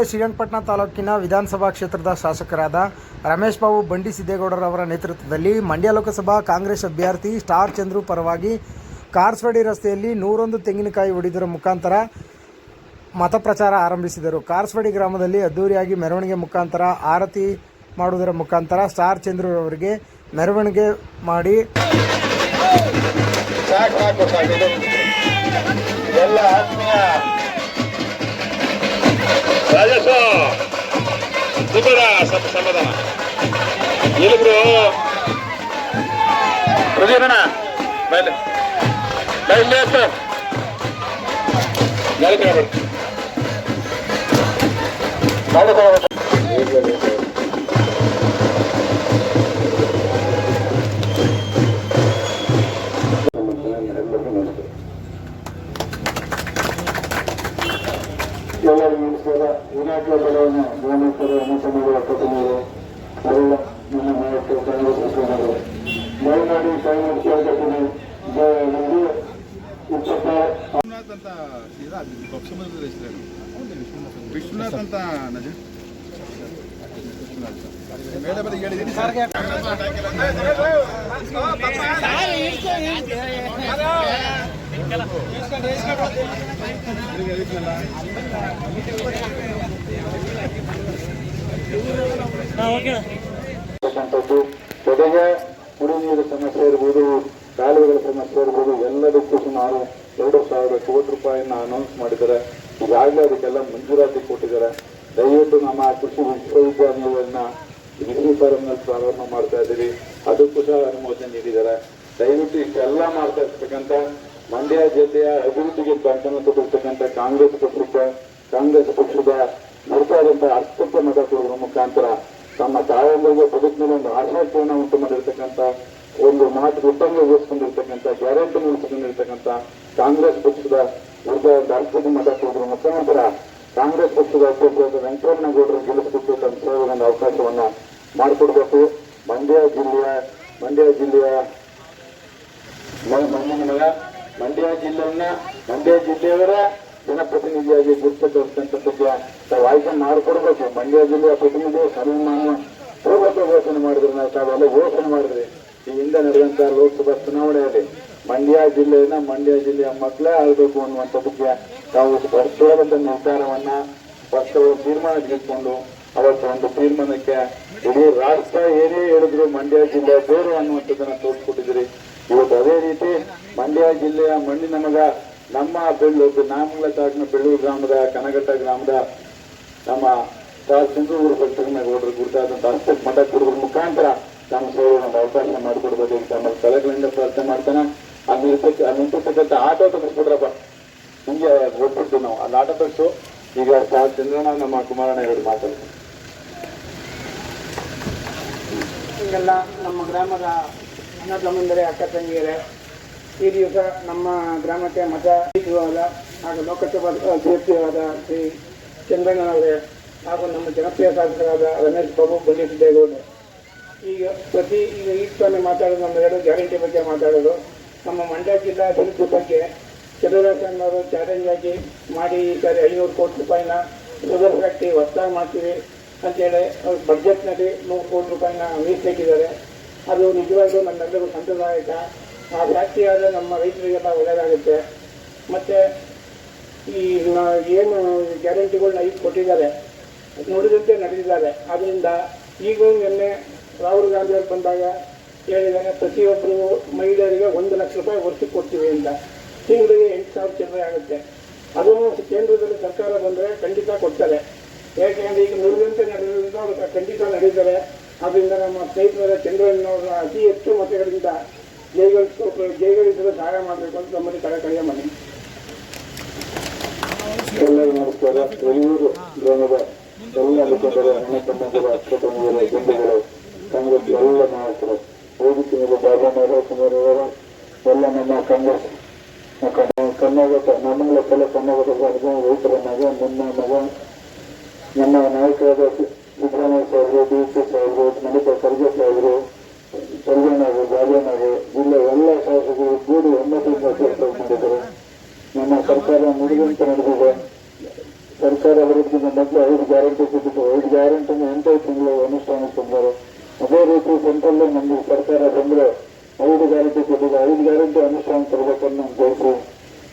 ಜಿಲ್ಲೆ ಶ್ರೀರಂಗಪಟ್ಟಣ ತಾಲೂಕಿನ ವಿಧಾನಸಭಾ ಕ್ಷೇತ್ರದ ಶಾಸಕರಾದ ರಮೇಶ್ ಬಾಬು ಬಂಡಿ ಸಿದ್ದೇಗೌಡರವರ ನೇತೃತ್ವದಲ್ಲಿ ಮಂಡ್ಯ ಲೋಕಸಭಾ ಕಾಂಗ್ರೆಸ್ ಅಭ್ಯರ್ಥಿ ಸ್ಟಾರ್ ಚಂದ್ರು ಪರವಾಗಿ ಕಾರ್ಸ್ವಾಡಿ ರಸ್ತೆಯಲ್ಲಿ ನೂರೊಂದು ತೆಂಗಿನಕಾಯಿ ಒಡೆದರ ಮುಖಾಂತರ ಮತ ಪ್ರಚಾರ ಆರಂಭಿಸಿದರು. ಕಾರ್ಸ್ವಾಡಿ ಗ್ರಾಮದಲ್ಲಿ ಅದ್ದೂರಿಯಾಗಿ ಮೆರವಣಿಗೆ ಮುಖಾಂತರ ಆರತಿ ಮಾಡುವುದರ ಮುಖಾಂತರ ಸ್ಟಾರ್ ಚಂದ್ರು ಅವರಿಗೆ ಮೆರವಣಿಗೆ ಮಾಡಿ ಎಲ್ಲ ಆತ್ಮೀಯ ರಾಜೇಶ ಸುಬ್ಬರ ಸ್ವಲ್ಪ ಸಮಾಧಾನ. ಎಲ್ಲಿಬ್ರು ಪ್ರದೀಪಣ್ಣ ಮೇಲೆ ಇಲ್ಲಿ ಎಷ್ಟು ಗಾಳಿ ದಯಮಾಡಿ ಕಾಂಗ್ರೆಸ್ ಕೇಳ್ಕೊತೀನಿ ನಮಗೆ ಇಪ್ಪತ್ತ ವಿಶ್ವನಾಥ್ ಅಂತ ಇದೆ ಅದು ಪಕ್ಷ ಬಂದಿದೆ ಹೆಸರೇನು ವಿಶ್ವನಾಥ್ ಅಂತ ನಜ ಮೇಲೆ ಬರೀ ಹೇಳಿದ್ದೀನಿ ಅಂತಕ್ಕಂಥದ್ದು ಜೊತೆಗೆ ಕುಡಿ ನೀರು ಸಮಸ್ಯೆ ಇರ್ಬೋದು, ಕಾಲುವೆಗಳ ಸಮಸ್ಯೆ ಇರ್ಬೋದು, ಎಲ್ಲದಕ್ಕೂ ಸುಮಾರು ಎರಡು ಸಾವಿರ ಕೋಟಿ ರೂಪಾಯಿಯನ್ನು ಅನೌನ್ಸ್ ಮಾಡಿದ್ದಾರೆ. ಈಗಾಗಲೇ ಅದಕ್ಕೆಲ್ಲ ಮಂಜೂರಾತಿ ಕೊಟ್ಟಿದ್ದಾರೆ. ದಯವಿಟ್ಟು ನಮ್ಮ ಕೃಷಿ ವಿಶ್ವವಿದ್ಯಾನಿಲಯವನ್ನು ಡಿಗ್ರಿ ಫಾರಂನಲ್ಲಿ ಪ್ರಾರಂಭ ಮಾಡ್ತಾ ಇದ್ದೀವಿ. ಅದಕ್ಕೂ ಸಹ ಅನುಮೋದನೆ ನೀಡಿದ್ದಾರೆ. ದಯವಿಟ್ಟು ಇಷ್ಟೆಲ್ಲ ಮಾಡ್ತಾ ಇರ್ತಕ್ಕಂಥ ಮಂಡ್ಯ ಜಿಲ್ಲೆಯ ಅಭಿವೃದ್ಧಿಗೆ ಕಂಕಣ ಕೊಟ್ಟಿರ್ತಕ್ಕಂಥ ಕಾಂಗ್ರೆಸ್ ಪಕ್ಷಕ್ಕೆ ಕಾಂಗ್ರೆಸ್ ಪಕ್ಷದ ನಿರ್ಧಾರದಿಂದ ಅತ್ಯಂತ ಮತ ಮುಖಾಂತರ ತಮ್ಮ ತಾಯಂದಿರಿಗೆ ಬದುಕಿನಲ್ಲಿ ಒಂದು ಆಶಾಪೂರ್ಣ ಉಂಟು ಮಾಡಿರ್ತಕ್ಕಂಥ ಒಂದು ಮಾತು ಉತ್ತಮಗೊಳಿಸಿಕೊಂಡಿರ್ತಕ್ಕಂಥ ಗ್ಯಾರಂಟಿ ಉಳಿಸ್ಕೊಂಡಿರ್ತಕ್ಕಂಥ ಕಾಂಗ್ರೆಸ್ ಪಕ್ಷದ ವಿರುದ್ಧ ಒಂದು ಮಾತಾಡ್ತಿದ್ರು ಮತ ನಂತರ ಕಾಂಗ್ರೆಸ್ ಪಕ್ಷದ ಅಧ್ಯಕ್ಷರಾದ ವೆಂಕಟರಮಣಗೌಡರು ಗೆಲ್ಲಿಸಬೇಕು ತಮ್ಮ ಒಂದು ಅವಕಾಶವನ್ನ ಮಾಡಿಕೊಡ್ಬೇಕು. ಮಂಡ್ಯ ಜಿಲ್ಲೆಯ ಮಂಡ್ಯ ಜಿಲ್ಲೆಯ ಮಂಡ್ಯ ಜಿಲ್ಲೆಯನ್ನ ಮಂಡ್ಯ ಜಿಲ್ಲೆಯವರ ಜನಪ್ರತಿನಿಧಿಯಾಗಿ ಗುರುತಿರ್ತಕ್ಕಂಥದ್ದಕ್ಕೆ ತಾವು ಆಯ್ಕೆ ಮಾಡಿಕೊಡ್ಬೇಕು. ಮಂಡ್ಯ ಜಿಲ್ಲೆಯ ಪ್ರತಿನಿಧಿ ಸನ್ಮಾನ ಪೂರ್ವಕ ಘೋಷಣೆ ಮಾಡಿದ್ರೆ. ನಾವು ತಾವೆಲ್ಲ ಘೋಷಣೆ ಮಾಡಿದ್ರಿ ಈ ಹಿಂದೆ ನಡೆದಂತಹ ಲೋಕಸಭಾ ಚುನಾವಣೆಯಲ್ಲಿ ಮಂಡ್ಯ ಜಿಲ್ಲೆಯನ್ನ ಮಂಡ್ಯ ಜಿಲ್ಲೆಯ ಮಕ್ಕಳೇ ಆಗಬೇಕು ಅನ್ನುವಂಥದ್ದಕ್ಕೆ ತಾವು ಸ್ಪಷ್ಟವಾದಂಥ ನಿರ್ಧಾರವನ್ನ ಪಕ್ಷಗಳು ತೀರ್ಮಾನ ತೆಗೆದುಕೊಂಡು ಅವತ್ತು ಒಂದು ತೀರ್ಮಾನಕ್ಕೆ ಇಡೀ ರಾಷ್ಟ್ರ ಏನೇ ಹೇಳಿದ್ರು ಮಂಡ್ಯ ಜಿಲ್ಲೆ ಬೇರೆ ಅನ್ನುವಂಥದ್ದನ್ನ ತೋರಿಸ್ಕೊಟ್ಟಿದ್ರಿ ಇವತ್ತು ಅದೇ ರೀತಿ ಮಂಡ್ಯ ಜಿಲ್ಲೆಯ ಮಣ್ಣಿನ ಮಗ ನಮ್ಮ ಬೆಳ್ಳೂರು ನಾಮಂಗಲ ತಾಲೂಕಿನ ಬೆಳ್ಳೂರು ಗ್ರಾಮದ, ಕನಗಟ್ಟ ಗ್ರಾಮದ ನಮ್ಮ ಸಿಂಧೂರು ಚಂದ್ರೂರು ಗೌಡರು ಗುರುತಾದಂತ ಅಷ್ಟಕ್ಕೆ ಮಠ ಕೊಡುವ ಮುಖಾಂತರ ನಮ್ಮ ಸೇವೆ ಒಂದು ಅವಕಾಶ ಮಾಡಿಕೊಡ್ಬೇಕು ಅಂತ ನಮ್ಮ ಸ್ಥಳಗಳಿಂದ ಪ್ರಾರ್ಥನೆ ಮಾಡ್ತಾನೆ. ಅಲ್ಲಿ ಇರ್ತಕ್ಕ ಅಲ್ಲಿ ನಿಂತಿರ್ತಕ್ಕಂಥ ಆಟೋ ತಗಿಸ್ಬಿಡ್ರಪ್ಪ ಹಿಂಗೆ ಹೋಗ್ಬಿಡ್ತೀವಿ ನಾವು. ಅಲ್ಲಿ ಆಟೋ ತಗ್ಸು ಈಗ ಸಾರ್ ಚಂದ್ರಣ್ಣ ನಮ್ಮ ಕುಮಾರಣ್ಣ ಹೇಳಿ ಮಾತಾಡ್ತಾರೆ. ಹೀಗೆಲ್ಲ ನಮ್ಮ ಗ್ರಾಮದ ಅಣ್ಣ ತಮ್ಮಂದರೆ ಅಕ್ಕ ತಂಗಿಯರೇ ಈ ದಿವಸ ನಮ್ಮ ಗ್ರಾಮಕ್ಕೆ ಮತ ನೀಡುವಾಗ ಹಾಗೂ ಲೋಕಸಭಾ ಅಭ್ಯರ್ಥಿಯಾದ ಶ್ರೀ ಚಂದ್ರಣ್ಣನವರೇ ಹಾಗೂ ನಮ್ಮ ಜನಪ್ರಿಯ ಶಾಸಕರಾದ ರಮೇಶ್ ಬಾಬು ಬಂಡಿಸಿದ್ದೇಗೌಡರು ಈಗ ಪ್ರತಿ, ಈಗ ತಾನೇ ಮಾತಾಡೋದು ನಮ್ಮ ಎರಡು ಗ್ಯಾರಂಟಿ ಬಗ್ಗೆ ಮಾತಾಡೋದು. ನಮ್ಮ ಮಂಡ್ಯ ಜಿಲ್ಲಾ ಅಭಿವೃದ್ಧಿ ಬಗ್ಗೆ ಚಂದ್ರರಾಜಣ್ಣವರು ಚಾಲೆಂಜ್ ಆಗಿ ಮಾಡಿ ಈ ಸಾರಿ ಐನೂರು ಕೋಟಿ ರೂಪಾಯಿನ ಶುಗರ್ ಫ್ಯಾಕ್ಟ್ರಿ ಒತ್ತಾಯ ಮಾಡ್ತೀವಿ ಅಂತೇಳಿ ಅವ್ರ ಬಡ್ಜೆಟ್ನಲ್ಲಿ ನೂರು ಕೋಟಿ ರೂಪಾಯಿನ ಮೀಸಲಿಟ್ಟಿದ್ದಾರೆ ಅದು ನಿಜವಾಗ್ಲೂ ನಮ್ಮೆಲ್ಲರಿಗೂ ಸಂತೋಷದಾಯಕ ಆ ಫ್ಯಾಕ್ಟ್ರಿ ಆದರೆ ನಮ್ಮ ರೈತರಿಗೆಲ್ಲ ಒಳ್ಳೆಯದಾಗುತ್ತೆ ಮತ್ತು ಈ ಏನು ಗ್ಯಾರಂಟಿಗಳನ್ನ ಈಗ ಕೊಟ್ಟಿದ್ದಾರೆ ನೋಡಿದಂತೆ ನಡೆದಿದ್ದಾರೆ. ಆದ್ದರಿಂದ ಈಗ ನಿನ್ನೆ ರಾಹುಲ್ ಗಾಂಧಿ ಅವರು ಬಂದಾಗ ಹೇಳಿದ್ದಾರೆ, ಪ್ರತಿಯೊಬ್ಬರು ಮಹಿಳೆಯರಿಗೆ ಒಂದು ಲಕ್ಷ ರೂಪಾಯಿ ವರ್ಷಕ್ಕೆ ಕೊಡ್ತೀವಿ ಅಂತ. ತಿಂಗಳಿಗೆ ಎಂಟು ಸಾವಿರ ಚಿಲ್ಲರೆ ಆಗುತ್ತೆ. ಅದನ್ನು ಕೇಂದ್ರದಲ್ಲಿ ಸರ್ಕಾರ ಬಂದರೆ ಖಂಡಿತ ಕೊಡ್ತಾರೆ. ಯಾಕೆಂದರೆ ಈಗ ನುಡಿದಂತೆ ನಡೆಯೋದ್ರಿಂದ ಖಂಡಿತ ನಡೀತಾರೆ ಆದ್ದರಿಂದ ನಮ್ಮ ಸ್ನೇಹಿತರ ಚಂದ್ರಣ್ಣವರ ಅತಿ ಹೆಚ್ಚು ಮತಗಳಿಂದ ಜೈಗಳಿಸ ಜೈಗಳಿಸಲು ಸಹಾಯ ಮಾಡಬೇಕು ಅಂತ ನಮ್ಮಲ್ಲಿ ಕಳಕಳಿಯ ಮನೆ ಎಲ್ಲರಿಗೂ ನಮಸ್ಕಾರ. ಯಡಿಯೂರು ಗ್ರಾಮದ ಎಲ್ಲ ಮುಖಂಡರ, ಅಣ್ಣ ತಮ್ಮಂದಿರ, ಅಕ್ಕ ತಮ್ಮಂದಿರ ಬಂಧುಗಳು ಕಾಂಗ್ರೆಸ್ ಎಲ್ಲ ನಾಯಕರು ಮೇಲೆ ಬಾಬಾನವರ ಎಲ್ಲ ನಮ್ಮ ಕಾಂಗ್ರೆಸ್ ಕೆಲ ಸರ್ಕಾರ ನುಡಿದಂತೆ ನಡೆದಿದೆ. ಸರ್ಕಾರ ಅಭಿವೃದ್ಧಿ ಮೊದಲು ಐದು ಗ್ಯಾರಂಟಿ ಕೊಟ್ಟಿದ್ದು ಐದು ಗ್ಯಾರಂಟಿ ಎಂಟು ತಿಂಗಳು ಅನುಷ್ಠಾನಕ್ಕೆ ತಂದರು ಅದೇ ರೀತಿ ಸೆಂಟ್ರಲ್ ನಮ್ಮ ಸರ್ಕಾರ ಬಂದ್ರೆ ಐದು ಗ್ಯಾರಂಟಿ ಕೊಟ್ಟಿದ್ದು ಐದು ಗ್ಯಾರಂಟಿ ಅನುಷ್ಠಾನ ತರಬೇಕನ್ನು ಬಯಸಿ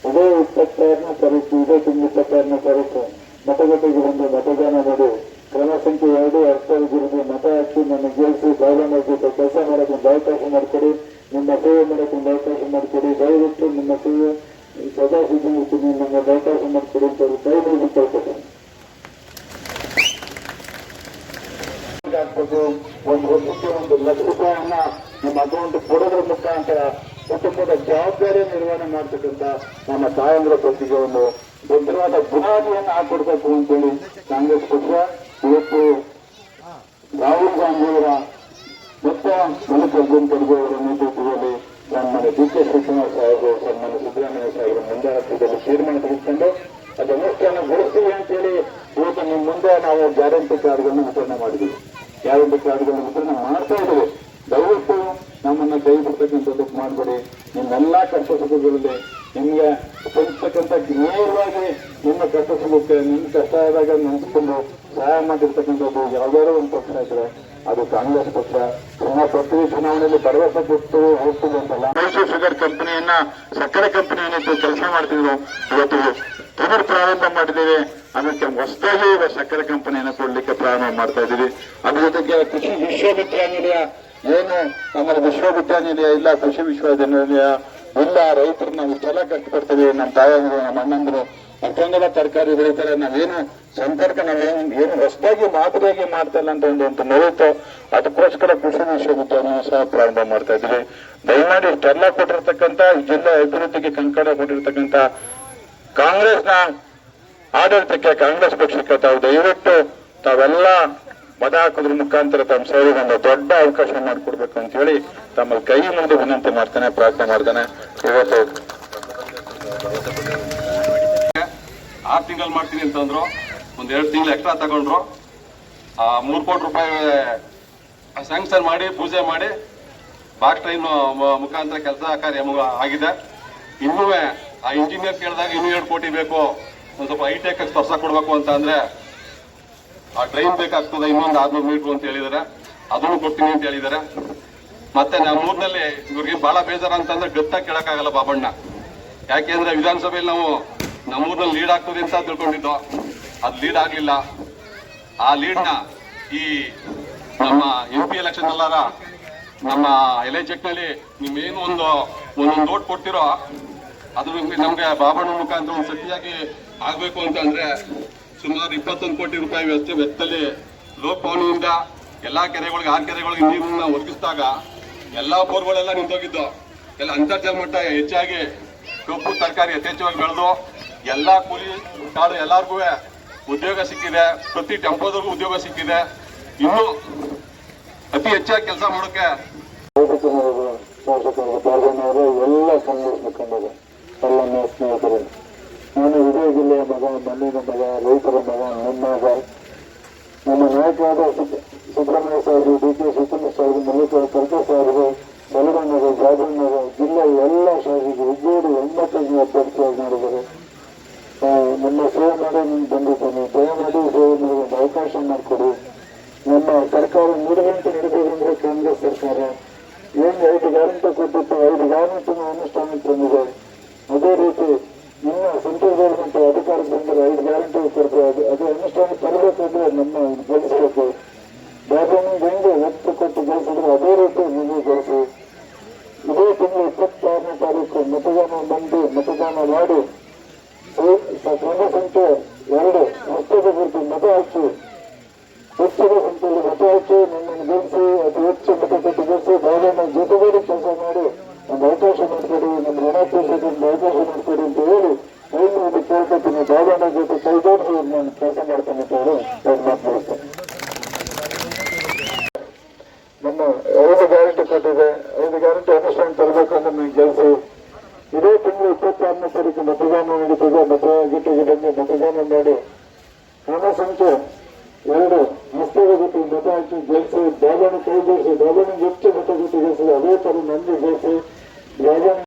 ಇದೇ ಇಪ್ಪತ್ತಾರನೇ ತಾರೀಕು, ಇದೇ ತಿಂಗಳು ಇಪ್ಪತ್ತಾರನೇ ತಾರೀಕು ಮತಗಟ್ಟೆಗೆ ಬಂದು ಮತದಾನ ಮಾಡಿ ಕ್ರಮ ಸಂಖ್ಯೆ ಎರಡು, ಅರ್ಥ ಸಾವಿರದ ವಿರುದ್ಧ ಮತ ಹಾಕಿ ನನ್ನ ಗೆಲ್ಲಿಸಿ ಜೊತೆ ಕೆಲಸ ಮಾಡೋಕೆ ಒಂದು ಅವಕಾಶ ಮಾಡಿಕೊಡಿ. ನಿಮ್ಮ ಸೇವೆ ಮಾಡೋಕೆ ಒಂದು ಅವಕಾಶ ಮಾಡಿಕೊಡಿ. ದಯವಿಟ್ಟು ನಿಮ್ಮ ಸೇವೆ ಸದಾ ಕೈ ಮುಗಿದು ಕೇಳ್ಕೊತೀನಿ ಹಾಕ್ಬೇಕು ಒಂದು ವರ್ಷಕ್ಕೆ ಒಂದು ಲಕ್ಷ ನಮ್ಮ ಅಕೌಂಟ್ ಕೊಡೋದ್ರ ಮುಖಾಂತರ ಕುಟುಂಬದ ಜವಾಬ್ದಾರಿ ನಿರ್ವಹಣೆ ಮಾಡ್ತಕ್ಕಂಥ ನಮ್ಮ ತಾಯಂದ್ರ ಪಕ್ಷಿಗೆ ಒಂದು ದೊಡ್ಡವಾದ ಬುನಾದಿಯನ್ನು ಹಾಕೊಡ್ಬೇಕು ಅಂತೇಳಿ ಕಾಂಗ್ರೆಸ್ ಪಕ್ಷ ಇವತ್ತು ರಾಹುಲ್ ಗಾಂಧಿಯವರ ಮತ್ತು ಮಲ್ಲಿಕಾರ್ಜುನ್ ಖರ್ಗೆ ಅವರ ನೇತೃತ್ವದಲ್ಲಿ ಸನ್ಮಾನ್ಯ ಡಿ ಕೆ ಶಿವಕುಮಾರ್ ಸಾಹೇಬರು ಸನ್ಮಾನ್ಯ ಸಿದ್ದರಾಮಯ್ಯ ಸಾಹೇಬರ ಮುಂದಾಳತ್ವದಲ್ಲಿ ತೀರ್ಮಾನ ತೆಗೆದುಕೊಂಡು ಅದು ಅನುಷ್ಠಾನಗೊಳಿಸ್ತೀವಿ ಅಂತೇಳಿ ಇವತ್ತು ನಿಮ್ಮ ಮುಂದೆ ನಾವು ಗ್ಯಾರಂಟಿ ಕಾರ್ಡ್ಗಳನ್ನು ವಿತರಣೆ ಮಾಡಿದ್ವಿ. ಗ್ಯಾರಂಟಿ ಕಾರ್ಡ್ಗಳನ್ನು ವಿತರಣೆ ಮಾಡ್ತಾ ಇದ್ದೀವಿ. ದಯವಿಟ್ಟು ನಮ್ಮನ್ನ ಕೈ ಬಿಡ್ತಕ್ಕಂಥದ್ದಕ್ಕೆ ಮಾಡಬೇಡಿ. ನಿಮ್ಮೆಲ್ಲಾ ಸುಖಗಳಲ್ಲಿ ನಿಮಗೆ ಸ್ಪಂದಿಸ್ತಕ್ಕಂಥ ನೇರವಾಗಿ ಸುಖಕ್ಕೆ ನಿಮ್ಮ ಕಷ್ಟ ಆದಾಗ ನೆನೆಸ್ಕೊಂಡು ಸಹಾಯ ಮಾಡಿರ್ತಕ್ಕಂಥದ್ದು ಯಾವ್ದಾದ್ರು ಒಂದು ಪಕ್ಷ ಇದ್ರೆ ಅದು ಕಾಂಗ್ರೆಸ್ ಪಕ್ಷ. ಸುಮ್ಮನೆ ಪ್ರತಿ ಚುನಾವಣೆಯಲ್ಲಿ ಭರವಸೆ ಕೊಟ್ಟು ಹೋಗ್ತದೆ ಅಂತಲ್ಲ. ಮೈಸೂರು ಶುಗರ್ ಕಂಪನಿಯನ್ನ ಸಕ್ಕರೆ ಕಂಪನಿಯನ್ನ ಕೆಲಸ ಮಾಡ್ತಿದ್ರು. ಇವತ್ತು ಪುನರ್ ಪ್ರಾರಂಭ ಮಾಡಿದ್ದೇವೆ. ಅದಕ್ಕೆ ಹೊಸದಾಗಿ ಈಗ ಸಕ್ಕರೆ ಕಂಪನಿಯನ್ನು ಕೊಡ್ಲಿಕ್ಕೆ ಪ್ರಾರಂಭ ಮಾಡ್ತಾ ಇದ್ದೀವಿ. ಅದ್ರ ಜೊತೆಗೆ ಕೃಷಿ ವಿಶ್ವವಿದ್ಯಾನಿಲಯ, ಏನು ನಮ್ಮ ವಿಶ್ವವಿದ್ಯಾನಿಲಯ ಇಲ್ಲ, ಕೃಷಿ ವಿಶ್ವವಿದ್ಯಾನಿಲಯ ಇಲ್ಲ ರೈತರು ನಾವು ಇಷ್ಟೆಲ್ಲ ಕಷ್ಟಪಡ್ತೀವಿ ನಮ್ಮ ತಾಯಂದ್ರು, ನಮ್ಮ ಅಣ್ಣಂದ್ರು ಅಷ್ಟೊಂದೆಲ್ಲ ತರಕಾರಿ ಬೆಳೀತಾರೆ, ನಾವೇನು ಸಂಪರ್ಕ, ನಾವೇನು ಏನು ಹೊಸದಾಗಿ ಮಾದರಿಯಾಗಿ ಮಾಡ್ತಾ ಅಂತ ಒಂದು ಒಂದು ನೋಡುತ್ತೋ ಅದಕ್ಕೋಸ್ಕರ ಕೃಷಿ ವಿಶ್ವವಿದ್ಯಾಲಯ ಸಹ ಪ್ರಾರಂಭ ಮಾಡ್ತಾ ಇದ್ದೀವಿ. ದಯಮಾಡಿ ಇಷ್ಟೆಲ್ಲ ಕೊಟ್ಟಿರ್ತಕ್ಕಂಥ ಜಿಲ್ಲಾ ಅಭಿವೃದ್ಧಿಗೆ ಕಂಕಣ ಕೊಟ್ಟಿರ್ತಕ್ಕಂಥ ಕಾಂಗ್ರೆಸ್ನ ಆಡಳಿತಕ್ಕೆ ಕಾಂಗ್ರೆಸ್ ಪಕ್ಷಕ್ಕೆ ತಾವು ದಯವಿಟ್ಟು ತಾವೆಲ್ಲ ಮತ ಹಾಕೋದ್ರ ಮುಖಾಂತರ ತಮ್ಮ ಸೇವೆಗೆ ಒಂದು ದೊಡ್ಡ ಅವಕಾಶ ಮಾಡಿಕೊಡ್ಬೇಕು ಅಂತ ಹೇಳಿ ತಮ್ಮ ಕೈ ಮುಂದೆ ವಿನಂತಿ ಮಾಡ್ತಾನೆ, ಪ್ರಾರ್ಥನೆ ಮಾಡ್ತಾನೆ. ಇವತ್ತು ಆರು ತಿಂಗಳು ಮಾಡ್ತೀನಿ ಅಂತಂದ್ರು. ಒಂದು ಎರಡು ತಿಂಗಳು ಎಕ್ಸ್ಟ್ರಾ ತಗೊಂಡ್ರು. ಆ, ಮೂರು ಕೋಟಿ ರೂಪಾಯಿ ಸ್ಯಾಂಕ್ಷನ್ ಮಾಡಿ ಪೂಜೆ ಮಾಡಿ ಬಾಕ್ಸ್ ಟ್ರೈನ್ ಮುಖಾಂತರ ಕೆಲಸ ಕಾರ್ಯ ಆಗಿದೆ. ಇನ್ನೂ ಆ ಇಂಜಿನಿಯರ್ ಕೇಳಿದಾಗ ಇನ್ನೂ ಎರಡು ಕೋಟಿ ಬೇಕು. ಒಂದು ಸ್ವಲ್ಪ ಹೈಟೆಕ್ ಸ್ಪರ್ಶ ಕೊಡ್ಬೇಕು ಅಂತ ಅಂದ್ರೆ ಆ ಟ್ರೈನ್ ಬೇಕಾಗ್ತದೆ ಇನ್ನೊಂದು ಆರ್ನೂರು ಮೀಟರ್ ಅಂತ ಹೇಳಿದಾರೆ. ಅದನ್ನು ಕೊಡ್ತೀನಿ ಅಂತ ಹೇಳಿದಾರೆ. ಮತ್ತೆ ನಮ್ಮ ಊರಿನಲ್ಲಿ ಇವ್ರಿಗೆ ಬಹಳ ಬೇಜಾರ ಅಂತಂದ್ರೆ ಗತ್ತ ಕೇಳಕ್ಕಾಗಲ್ಲ ಬಾಬಣ್ಣ. ಯಾಕೆಂದ್ರೆ ವಿಧಾನಸಭೆಯಲ್ಲಿ ನಾವು ನಮ್ಮೂರಿನಲ್ಲಿ ಲೀಡ್ ಆಗ್ತದೆ ಅಂತ ತಿಳ್ಕೊಂಡಿದ್ದು. ಅದು ಲೀಡ್ ಆಗ್ಲಿಲ್ಲ. ಆ ಲೀಡ್ನ ಈ ನಮ್ಮ ಎಂ ಪಿ ಎಲೆಕ್ಷನ್ ಅಲ್ಲಾರ ನಮ್ಮ ಎಲೆ ನಲ್ಲಿ ನಿಮ್ಗೇನು ಒಂದು, ಒಂದೊಂದು ಓಟ್ ಕೊಡ್ತಿರೋ, ಅದು ನಮಗೆ ಬಾಬಣ್ಣ ಮುಖಾಂತರ ಒಂದು ಸತಿಯಾಗಿ ಆಗ್ಬೇಕು ಅಂತ ಅಂದ್ರೆ ಸುಮಾರು ಇಪ್ಪತ್ತೊಂದು ಕೋಟಿ ರೂಪಾಯಿ ವ್ಯವಸ್ಥೆ ವೆಚ್ಚದಲ್ಲಿ ಲೋಕಭವನಿಯಿಂದ ಎಲ್ಲಾ ಕೆರೆಗಳಿಗೆ ಆ ಕೆರೆಗಳಿಗೆ ನೀರನ್ನ ಒದಗಿಸಿದಾಗ ಎಲ್ಲಾ ಬೋರ್ಗಳೆಲ್ಲ ನಿಂತೋಗಿದ್ದು. ಎಲ್ಲ ಅಂತರ್ಜಲ ಮಟ್ಟ ಹೆಚ್ಚಾಗಿ ಕಬ್ಬು, ತರಕಾರಿ ಯಥೇಚ್ಛವಾಗಿ ಬೆಳೆದು ಎಲ್ಲಾ ಕೂಲಿ ಕಾಡು ಎಲ್ಲಾರ್ಗೂ ಉದ್ಯೋಗ ಸಿಕ್ಕಿದೆ. ಪ್ರತಿ ಟೆಂಪೋದವ್ರಿಗೂ ಉದ್ಯೋಗ ಸಿಕ್ಕಿದೆ. ಇನ್ನು ಅತಿ ಹೆಚ್ಚಾಗಿ ಕೆಲಸ ಮಾಡೋಕೆ ಎಲ್ಲ ಕಾಂಗ್ರೆಸ್ ಮುಖಂಡರು ಎಲ್ಲ ಸ್ನೇಹಿತರು ನಾನು ಇಡೀ ಜಿಲ್ಲೆಯ ಮಗ ಮಣ್ಣಿನ ಮಗ ರೈತರ ಮಗ ನನ್ನ ಮಗ ನಮ್ಮ ನಾಯಕರಾದ ಸುಬ್ರಹ್ಮಣ್ಯ ಸಾಹೇಬರು ಡಿ ಕೆ ಶಿವಕುಮಾರ್ ಸಾಹೇಬರು ಮಲ್ಲಿಕಾ ಕರ್ಕ ಸಾಹೇಬರು ಸಲಗಣ್ಣರು ಜಾಧವ್ನವರು ಜಿಲ್ಲೆಯ ಎಲ್ಲ ಶಾಸಕರು ಒಗ್ಗೂಡಿ ಒಂಬತ್ತನೇ ಅಭ್ಯರ್ಥಿಯಾಗಿ ನಮ್ಮ ಸೇವೆ ಮಾಡಿ ನಿಮ್ಗೆ ಬಂದಿದ್ದೇನೆ ದಯಮಾಡಿ ಸೇವೆ ಒಂದು ಅವಕಾಶ ಮಾಡಿಕೊಡಿ. ನಮ್ಮ ಸರ್ಕಾರ ನುಡಿದಂತೆ ನಡೆದಿದೆ ಕಾಂಗ್ರೆಸ್ ಸರ್ಕಾರ. ಏನು ಐದು ಗ್ಯಾರಂಟಿ ಕೊಟ್ಟಿತ್ತು, ಐದು ಗ್ಯಾರಂಟಿ ಅನುಷ್ಠಾನಕ್ಕೆ ಬಂದಿದೆ. ಅದೇ ರೀತಿ ನಿಮ್ಮ ಸೆಂಟ್ರಲ್ ಗೌರ್ಮೆಂಟ್ ಅಧಿಕಾರ ಬಂದರೆ ಐದು ಗ್ಯಾರಂಟಿ ಕೊಡ್ತಾರೆ. ಅದು ಅದು ಅನುಷ್ಠಾನ ತರಬೇಕಂದ್ರೆ ನಮ್ಮ ಗೆಲ್ಲಿಸಬೇಕು. ಬಾಬಾನಿಗೆ ಹೆಂಗೆ ಒತ್ತು ಕೊಟ್ಟು ಗೆಲ್ಲಿಸಿದ್ರೆ ಅದೇ ರೀತಿ ನೀವು ಗೆಲ್ಲಿಸಿ. ಇದೇ ತಿಂಗಳು ಇಪ್ಪತ್ತಾರನೇ ತಾರೀಕು ಮತದಾನ ಬಂದು ಮತದಾನ ಮಾಡಿ ಕ್ರಮ ಸಂಖ್ಯೆ ಎರಡು ಮುಖ್ಯದ ಗುರುತು ಮತ ಹಾಕಿ ಹೆಚ್ಚಿನ ಸಂಖ್ಯೆಯಲ್ಲಿ ಮತ ಹಾಕಿ ನಮ್ಮನ್ನು ಗೆಲ್ಲಿಸಿ ಅತಿ ಹೆಚ್ಚು ಮತ ಕೊಟ್ಟು ಗೆಲ್ಲಿಸಿ ಬಾಬಾನ ಜೊತೆಗೂಡಿ ಕೆಲಸ ಮಾಡಿ ಒಂದು ಅವಕಾಶ ಮಾಡಿಕೊಡಿ ನಮ್ಮ ಋಣ ತೀರ್ಸೋಕೆ ಒಂದು ಅವಕಾಶ ಮಾಡಿಕೊಡಿ ಅಂತ ಹೇಳಿ ಮುಗಿದು ಕೇಳ್ಕೊತೀನಿ ಬಾಬಣ್ಣ ಜೊತೆ ಕೈಗೊಂಡು ನಾನು ಕೆಲಸ ಮಾಡ್ತೇನೆ ಅಂತ ಹೇಳಿ ನಾನು ಮಾತು ಮುಗಿಸ್ತೇನೆ ನಮ್ಮ ಐದು ಗ್ಯಾರಂಟಿ ಕೊಟ್ಟಿದೆ. ಐದು ಗ್ಯಾರಂಟಿ ಅನುಷ್ಠಾನ ತರಬೇಕು ಅಂತ ನನಗೆ ಗೆಲ್ಸಿ ತಿಂಗಳು ಇಪ್ಪತ್ತಾರನೇ ತಾರೀಕು ಮತದಾನ ನಡೀತದೆ ಮತ ಬಂದು ಮತದಾನ ಮಾಡಿ ಹಣ ಸಂಖ್ಯೆ ಎರಡು ಮಸ್ತದ ಜೊತೆ ಮತ ಹಾಕಿ ಗೆಲ್ಲಿಸಿ ಕೈ ಜೋಡಿಸಿ ಬಾಬಾನ ಎಷ್ಟು ಮತ ಜೊತೆ ಗೆಲ್ಸಿದೆ ಅದೇ ತರ ನಂದಿ ಗೆಲ್ಸಿ